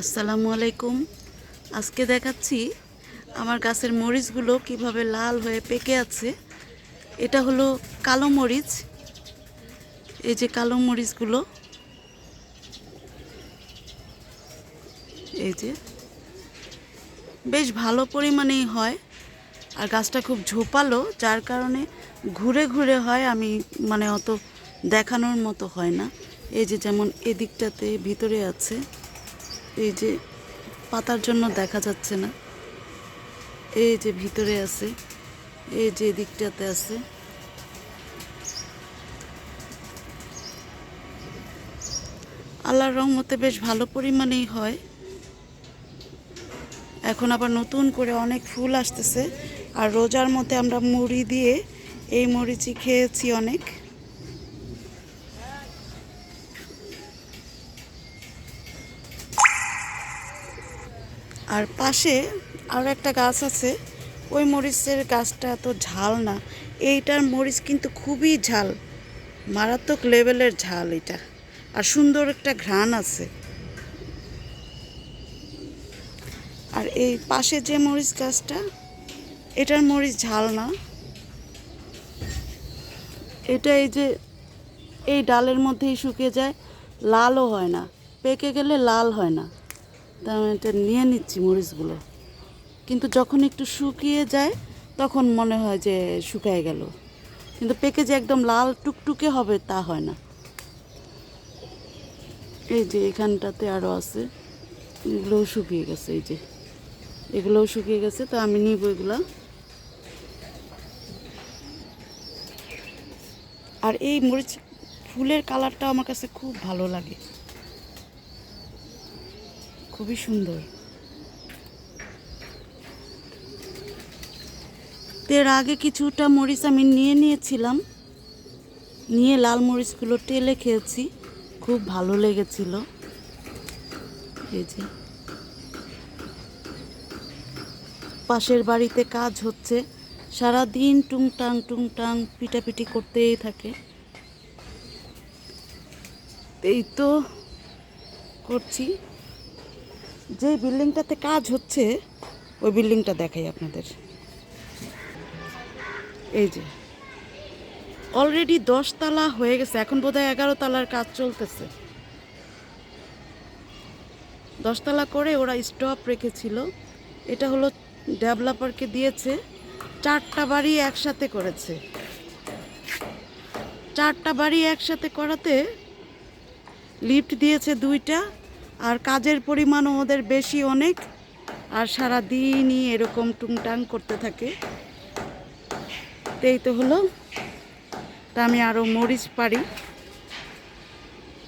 আসসালামু আলাইকুম। আজকে দেখাচ্ছি আমার গাছের মরিচগুলো কীভাবে লাল হয়ে পেকে আছে। এটা হলো কালো মরিচ। এই যে কালো মরিচগুলো। এই যে। বেশ ভালো পরিমাণেই হয়। আর গাছটা খুব ঝোপালো, যার কারণে ঘুরে ঘুরে হয়, আমি মানে অত দেখানোর মতো হয় না। এই যে যেমন এদিকটাতে ভিতরে আছে। এই যে পাতার জন্য দেখা যাচ্ছে না। এই যে ভিতরে আছে, এই যে দিকটাতে আছে। আল্লাহর রহমতে বেশ ভালো পরিমাণেই হয়। এখন আবার নতুন করে অনেক ফুল আসতেছে। আর রোজার মধ্যে আমরা মুড়ি দিয়ে এই মরিচি খেয়েছি অনেক। আর পাশে আরও একটা গাছ আছে। ওই মরিচের গাছটা এত ঝাল না। এইটার মরিচ কিন্তু খুবই ঝাল। মারাত্মক লেভেলের ঝাল এটা। আর সুন্দর একটা ঘ্রাণ আছে। আর এই পাশে যে মরিচ গাছটা, এটার মরিচ ঝাল না। এটা এই যে, এই ডালের মধ্যেই শুকিয়ে যায়। লালও হয় না। পেকে গেলে লাল হয় না। তা আমি এটা নিয়ে নিচ্ছি মরিচগুলো। কিন্তু যখন একটু শুকিয়ে যায়, তখন মনে হয় যে শুকায় গেল। কিন্তু পেকে যে একদম লাল টুকটুকে হবে তা হয় না। এই যে এখানটাতে আরও আছে, এগুলোও শুকিয়ে গেছে, এই যে। এগুলোও শুকিয়ে গেছে, তো আমি নিব এগুলো। আর এই মরিচ ফুলের কালারটা আমার কাছে খুব ভালো লাগে। খুবই সুন্দর। এর আগে কিছুটা মরিচ আমি নিয়ে নিয়েছিলাম। নিয়ে লাল মরিচগুলো টেলে খেয়েছি। খুব ভালো লেগেছিল। এই যে। পাশের বাড়িতে কাজ হচ্ছে। সারা দিন টুংটাং টুংটাং পিটাপিটি করতেই থাকে। এই তো করছি। যে বিল্ডিংটাতে কাজ হচ্ছে, ওই বিল্ডিংটা দেখাই আপনাদের। এই যে। অলরেডি দশ তালা হয়ে গেছে, এখন বোধহয় এগারো তালার কাজ চলতেছে। দশতলা করে ওরা স্টপ রেখেছিল। এটা হলো ডেভেলপারকে দিয়েছে। চারটা বাড়ি একসাথে করেছে। চারটা বাড়ি একসাথে করাতে লিফট দিয়েছে দুইটা। আর কাজের পরিমাণও ওদের বেশি অনেক, আর সারা দিনই এরকম টুংটাং করতে থাকে। তো এই তো হলো, তা আমি আরও মরিচ পারি